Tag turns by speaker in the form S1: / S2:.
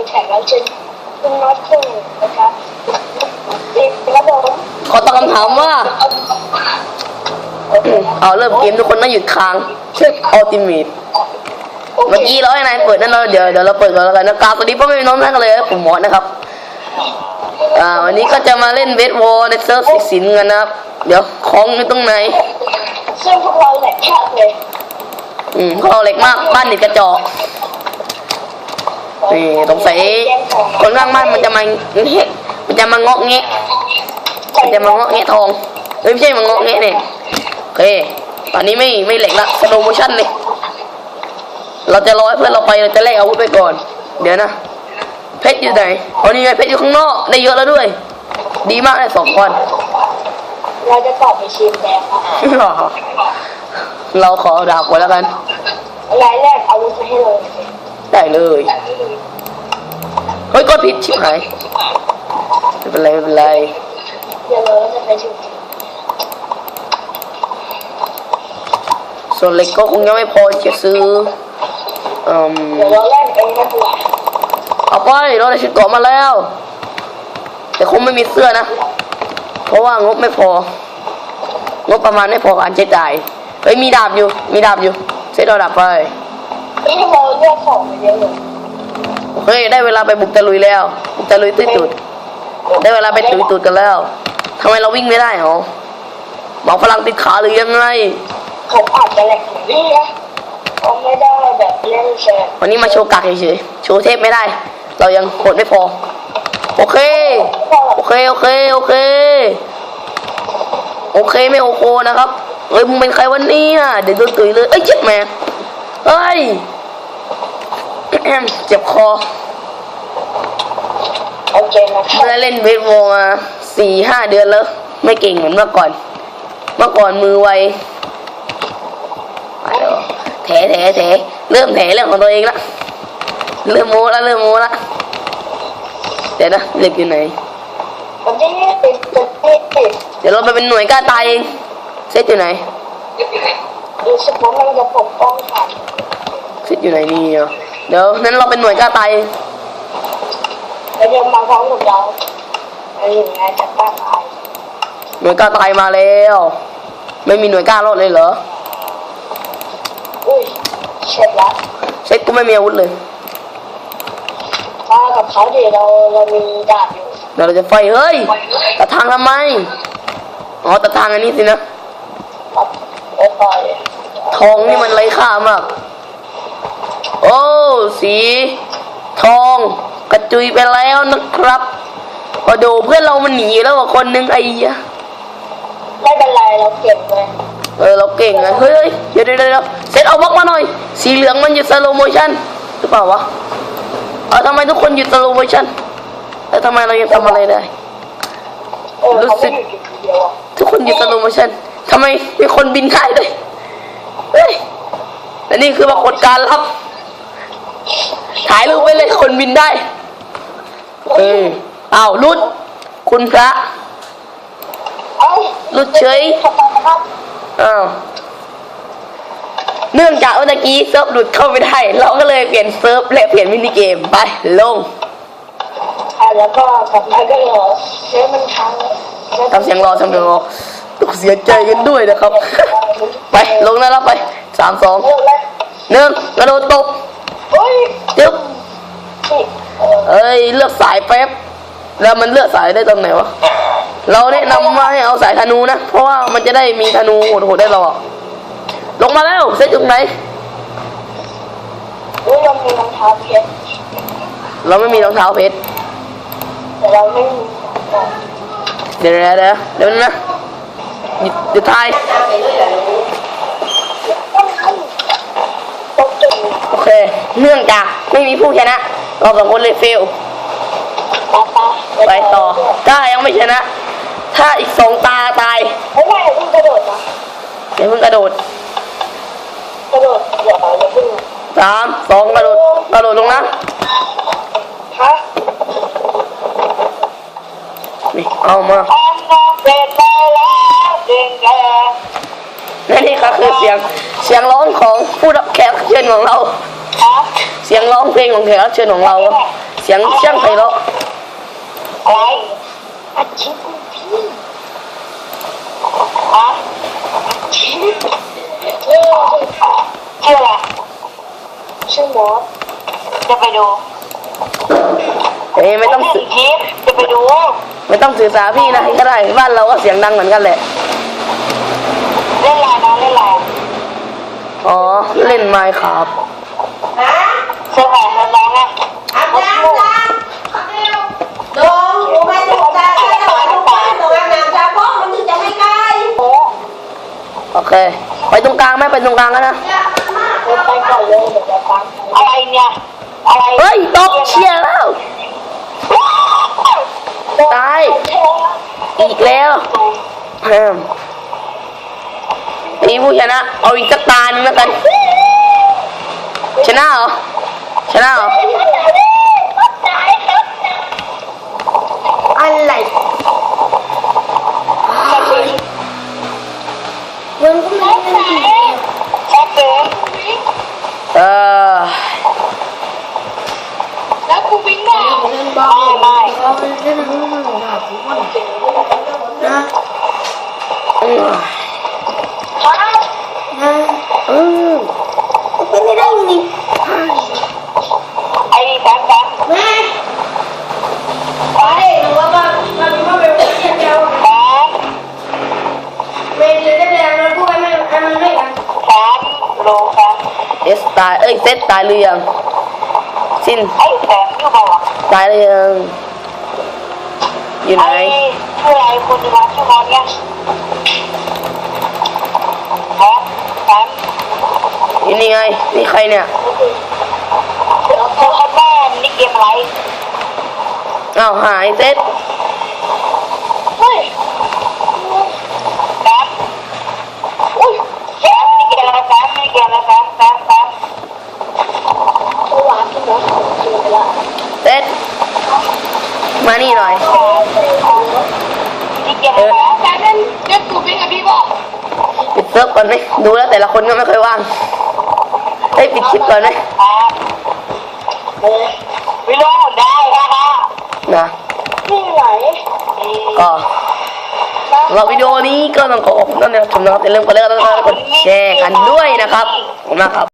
S1: เป็นแขกรับเชิญคุณน็อตครึ่งนะครับอีกครับผม
S2: ขอตอบคำถามว่า
S1: โอเคครับ
S2: เอาเริ่มเกมทุกคนต้องหยุดค้างเช็คอัลติเมท
S1: โอเค
S2: เมื่อกี้เราให้นายเปิดนั่นเราเดี๋ยวเดี๋ยวเราเปิดก่อนแล้วกันนะครับสวัสดีพ่อแม่พี่น้องท่านกันเลยนะผมหมอนะครับ อ่าวันนี้ก็จะมาเล่นเบสบอลในเซิร์ฟสิสินกันนะครับ เดี๋ยวของอยู่ตรงไหน
S1: ซึ่งพวกเราแหลกแค่เลย
S2: อืมเขาเอาเหล็กมากบ้านเด็กกระจอก นี่สงสัยคนข้างบ้านมันจะมาเงี้ยมันจะมาเงาะแงะมันจะมาเงาะแงะทองเอ้ยไม่ใช่มาเงาะแงะเนี่ยโอเคตอนนี้ไม่ไม่เหล็กละสโลโมชั่นเลยเราจะรอให้เพื่อนเราไปเราจะแลกอาวุธไปก่อน เดี๋ยวนะเพชรอยู่ไหนอ๋อนี่ไงเพชรอยู่ข้างนอกได้เยอะแล้วด้วย ดีมากเลยสองคน
S1: เราจะตอบไปชิมแดงครับ
S2: เราขอดาบไว้แล้วกัน
S1: รายแรกเอาวุธมาให้เลย
S2: ได้เลยเฮ้ยกดผิดชิบหายไม่เป็นไรไม่เป็นไร
S1: เดี๋ยวเราจะไปถึง
S2: ส่วนเล็กก็คงยังไม่พอจะซื้ออืม
S1: เดี๋ยวเราแลกเองนะตัว
S2: เอาไปเราได้ชุดเกาะมาแล้ว แต่คงไม่มีเสื้อนะ เพราะว่างบไม่พองบประมาณไม่พอการใช้จ่ายเฮ้ยมีดาบอยู่ มีดาบอยู่เซ็ตเอาดาบไป
S1: นี่ทำไมเราเลือกของมาเยอะเลย
S2: เฮ้ยได้เวลาไปบุกตะลุยแล้ว บุกตะลุยตุ้ยตุด ได้เวลาไปตุยตุดกันแล้วทำไมเราวิ่งไม่ได้หรอหมอพลังติดขาหรือยังไง
S1: ผมอาจจะแหลกหน่อยนี่นะผมไม่ได้แบบเล่นแชร์
S2: วันนี้มาโชว์กักเฉยๆโชว์เทพไม่ได้ เรายังโหดไม่พอ โอเค โอเค โอเค โอเค โอเคไม่โอโคนะครับเอ้ยมึงเป็นใครวันนี้อะเดี๋ยวโดนตุยเลย เอ้ยเจ็บแม่ เอ้ย เจ็บคอ
S1: โอเคนะค
S2: ไม่
S1: รับ
S2: ได้เล่นเบสบอลมาสี่ห้าเดือนแล้ว ไม่เก่งเหมือนเมื่อก่อน เมื่อก่อนมือไวไปเถอะแถแถแถเริ่มแถเรื่องของตัวเองละเริ่มโม้ละเริ่มโม้ละเดี๋ยวนะเหล็กอยู่ไหน
S1: ผมจะนี่ติดติดติดติด
S2: เดี๋ยวเราไปเป็นหน่วยกล้าตายเองเซตอยู่ไหน
S1: ดูสมองมันจะปกป้องฉัน
S2: เซตอยู่ไหนนี่อะเดี๋ยวนั้นเราเป็นหน่วยกล้าตายเอง
S1: แล้วเดี๋ยวมาพร้อมกับเราแล้วอยู่ไงจะตั้งไอ
S2: หน่วยกล้าตายมาแล้ว ไม่มีหน่วยกล้ารอดเลยเหรอ
S1: อุ้ยเช็ดละ
S2: เซตกูไม่มีอาวุธเลย
S1: มากับเขาดิเราเรามีดาบอยู่
S2: เดี๋ยวเราจะไฟเฮ้ยตัดทางทำไมอ๋อตัดทางอันนี้สินะ
S1: ตัด ไปไป
S2: ทองนี่มันไร้ค่ามาก โอ้ สี ทอง กระจุยไปแล้วนะครับโอ้โดเพื่อนเรามันหนีแล้วอะคนนึงไอ้เหี้ย
S1: ไม่เป็นไรเราเก็บไว้
S2: เออเราเก่งอะเฮ้ยเฮ้ยเดี๋ยวเดี๋ยวเดี๋ยวเซตเอาบล็อกมาหน่อย สีเหลืองมันหยุดสโลโมชั่นหรือเปล่าวะเออทำไมทุกคนหยุดสโลโมชั่นแล้วทำไมเรายังทำอะไรได้
S1: เออเขาไม่อยู่จุดเดียวอะ
S2: ทุกคนหยุดสโลโมชั่น ทำไมมีคนบินได้ด้วยเฮ้ยและนี่คือปรากฏการณ์ลับถ่ายรูปไปเลยคนบินได้ เอออ้าวรุดคุณพระ
S1: เอ้า
S2: รุดเฉย
S1: ขอบคุณครับ
S2: อ้าวเนื่องจากเมื่อกี้เซิร์ฟหลุดเข้าไม่ได้เราก็เลยเปลี่ยนเซิร์ฟและเปลี่ยนมินิเกมไปลง
S1: อะแล้วก็กลับมาก็รอเชื่อมันทั้ง
S2: ทำเสียงรอทำเสียงรอต้อง เสียใจกันด้วยนะครับ ไปลงได้แล้วไปสามสอง
S1: เออแล้ว
S2: หนึ่งกระโดดตบ
S1: เฮ้ย
S2: จึ๊บ
S1: นี่เออ
S2: เอ้ยเลือกสายแป๊บแล้วมันเลือกสายได้ตรงไหนวะเราแนะนำว่าให้เอาสายธนูนะ เพราะว่ามันจะได้มีธนูโหดๆได้เราอะลงมาแล้วเซตอยู่ไหน
S1: เฮ้ยเรามีรองเท้าเพชร
S2: เราไม่มีรองเท้าเพชร
S1: แต่เราไม่มี
S2: เดี๋ยวเดี๋ยวเดี๋ยวเดี๋ยวนะ หยุดหยุดทาย
S1: ตกจุด
S2: โอเค เนื่องจากไม่มีผู้ชนะ เราสองคนเลยเฟล
S1: ตาตา
S2: ไปต่อ ถ้ายังไม่ชนะ ถ้าอีกสองตาตาย
S1: เฮ้ยไม่อย่าเพิ่งกระโดดนะ
S2: อย่าเพิ่งกระโดด
S1: กระโดดอย่าอย่าเพิ่ง
S2: สามสองกระโดดกระโดดลงนะ
S1: ฮะ
S2: นี่เอามา
S1: นน้ำเป็นไปแล้วเก่งแก
S2: และนี่ก็คือเสียงเสียงร้องของผู้รับแขกรับเชิญของเรา เสียงร้องเพลงของแขกรับเชิญของเรา เสียงเช่างไพเราะ
S1: อะไรอาชีพคุณพี่ฮะชื่อชื่ออะไรชื่อมอสจะไปดู
S2: เอ้ยไม่ต้อง
S1: ชื่
S2: สื่
S1: อ
S2: อ
S1: ทิพจะไปดู
S2: ไม่ต้องสื่อสารพี่นะก็ได้บ้านเราก็เสียงดังเหมือนกันแหละ
S1: เล่นอะไรนะเล่นอะไร
S2: อ๋อเล่นไมค์ครับ
S1: เสื้อผ้าเสื้อน้องอะ
S3: อาบน้ำจ้าโดงหนูไม่ถูกจ้าถ้าจะมาทุกวันหนูอาบน้ำจ้าเพราะมันถึงจะไม่ใกล้
S1: โอ้
S2: โอเค ไปตรงกลางไหมไปตรงกลางกันนะ
S1: เดินไปก่อนเลยเดี๋ยวจะฟังอะไรเนี่ยอะไร
S2: เฮ้ยตกเชียร์แล้ว ตาย อีกแล้วแฮมนี่ผู้ชนะ เอาอีกสักตาหนึงแล้วกัน ชนะเหรอ ชนะเหรอ
S3: อะไรยังก็ไม่ได้
S1: แค่เกิน
S2: เออ
S1: แล้วกูวิ่งได้ ไม่ไม่
S2: อืม
S3: อืมเป็นไม่ได้นี่
S1: ไอ้นี่แบงค์แบงค์
S3: แม่ไปหนูว่าบ้านบ้านพ่อเป็นคนเชี่ยวเจ้า
S1: แบงค์
S3: ไม่เลยได้แล้วมันพูดไม่มันไม่กัน
S1: แบงค์โลแบงค์
S2: เอสตายเอ้ยเซตตายหรือยังสิ้น
S1: ไอ้แบงค์อยู่เปล่าวะ
S2: ตายหรือยัง อยู่ไหน
S1: ไอ้ชื่ออะไรคนหนึงอะชื่อมอนเนี่ยแบงค์แบงค์
S2: อยู่นี่ไง นี่ใครเนี่ย
S1: เธอคนแม่นี่เกมอะไร
S2: อ้าวหายเซต
S1: เฮ้ยแบงค์อุ้ยแบงค์นี่เกมอะไรแบงค์นี่เกมอะไรแบงค์แบงค์แบงค์เมื่อวานที่มดเจอไปละ
S2: เซต มานี่หน่อย
S1: นี่เกมอะไรแบงค์แบงค์นั่นเล่นกูวิ่งกับพี่บอก
S2: ปิดเซิร์ฟก่อนไหมดูแล้วแต่ละคนก็ไม่ค่อยว่างเฮ้ยปิดคลิปก่อนไหม
S1: แบงค์เออไม่รู้ได้ค่ะค่ะ
S2: นะ
S1: นี่ไหน
S2: ก็สำหรับวิดีโอนี้ก็ต้องขอขอบคุณท่านที่รับชมนะครับอย่าลืมกดไลค์กดติดตามกดแชร์กันด้วยนะครับขอบคุณมากครับ